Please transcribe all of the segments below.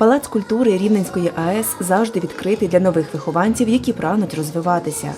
Палац культури Рівненської АЕС завжди відкритий для нових вихованців, які прагнуть розвиватися.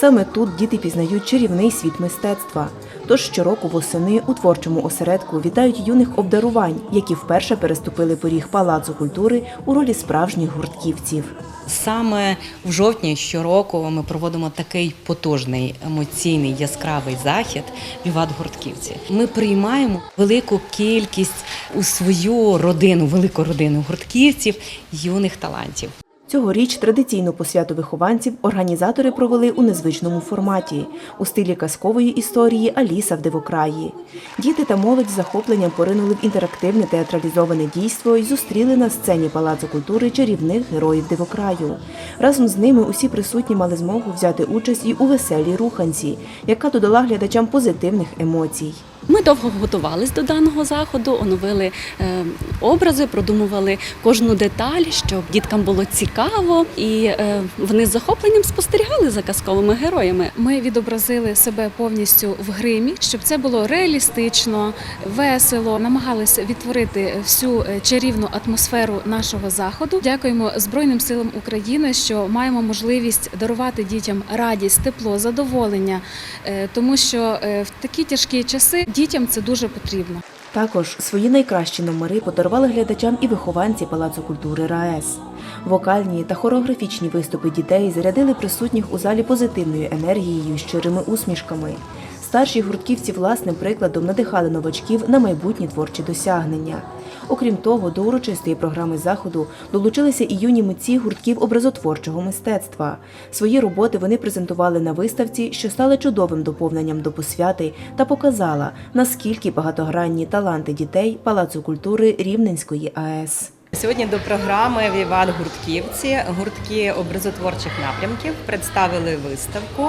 Саме тут діти пізнають чарівний світ мистецтва. Тож щороку восени у творчому осередку вітають юних обдарувань, які вперше переступили поріг палацу культури у ролі справжніх гуртківців. Саме в жовтні щороку ми проводимо такий потужний, емоційний, яскравий захід Віват гуртківці. Ми приймаємо велику кількість у свою родину, велику родину гуртківців, юних талантів. Цьогоріч традиційну посвяту вихованців організатори провели у незвичному форматі у стилі казкової історії Аліса в дивокраї. Діти та молодь з захопленням поринули в інтерактивне театралізоване дійство і зустріли на сцені Палацу культури чарівних героїв дивокраю. Разом з ними усі присутні мали змогу взяти участь і у веселій руханці, яка додала глядачам позитивних емоцій. Ми довго готувалися до даного заходу, оновили е, образи, продумували кожну деталь, щоб діткам було цікаво, і е, вони з захопленням спостерігали за казковими героями. Ми відобразили себе повністю в гримі, щоб це було реалістично, весело. Намагалися відтворити всю е, чарівну атмосферу нашого заходу. Дякуємо Збройним силам України, що маємо можливість дарувати дітям радість, тепло, задоволення, е, тому що в такі тяжкі часи дітям це дуже потрібно. Також свої найкращі номери подарували глядачам і вихованці Палацу культури РаЕС. Вокальні та хореографічні виступи дітей зарядили присутніх у залі позитивною енергією щирими усмішками. Старші гуртківці власним прикладом надихали новачків на майбутні творчі досягнення. Окрім того, до урочистої програми заходу долучилися і юні митці гуртків образотворчого мистецтва. Свої роботи вони презентували на виставці, що стала чудовим доповненням до посвяти та показала, наскільки багатогранні таланти дітей Палацу культури Рівненської АЕС. Сьогодні до програми Віват гуртківці гуртки образотворчих напрямків представили виставку,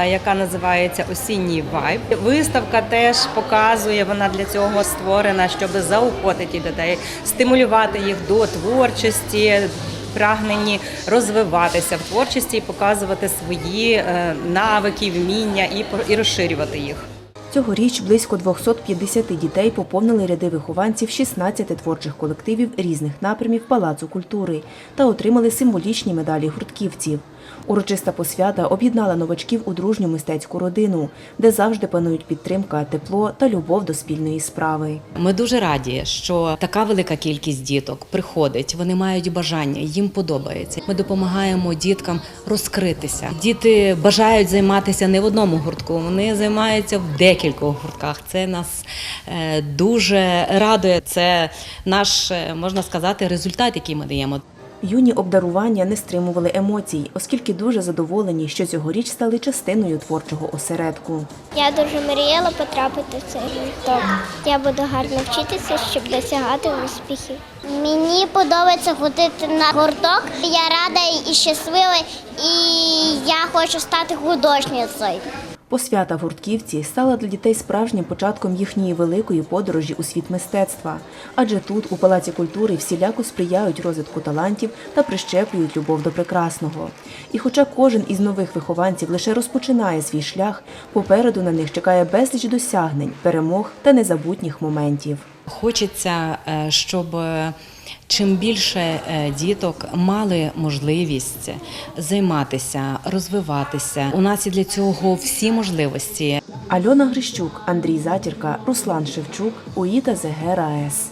е, яка називається Осінній вайб. Виставка теж показує, вона для цього створена, щоб заохотити дітей, стимулювати їх до творчості. Прагнені розвиватися в творчості і показувати свої е, навики, вміння і розширювати їх. Цьогоріч близько 250 дітей поповнили ряди вихованців 16 творчих колективів різних напрямів Палацу культури та отримали символічні медалі гуртківців. Урочиста посвята об'єднала новачків у дружню мистецьку родину, де завжди панують підтримка, тепло та любов до спільної справи. Ми дуже раді, що така велика кількість діток приходить. Вони мають бажання, їм подобається. Ми допомагаємо діткам розкритися. Діти бажають займатися не в одному гуртку, вони займаються в декількох гуртках. Це нас е, дуже радує. Це наш е, можна сказати результат, який ми даємо. Юні обдарування не стримували емоцій, оскільки дуже задоволені, що цьогоріч стали частиною творчого осередку. Я дуже мріяла потрапити в цей гурток. Я буду гарно вчитися, щоб досягати успіхів. Мені подобається ходити на гурток. Я рада і щаслива, і я хочу стати художницею. Посвята в гуртківці стала для дітей справжнім початком їхньої великої подорожі у світ мистецтва, адже тут, у Палаці культури, всіляко сприяють розвитку талантів та прищеплюють любов до прекрасного. І хоча кожен із нових вихованців лише розпочинає свій шлях, попереду на них чекає безліч досягнень, перемог та незабутніх моментів. Хочеться, е, щоб чим більше е, діток мали можливість займатися, розвиватися. У нас і для цього всі можливості. Альона Грищук, Андрій Затірка, Руслан Шевчук, УІТА ЗГ РаЕС.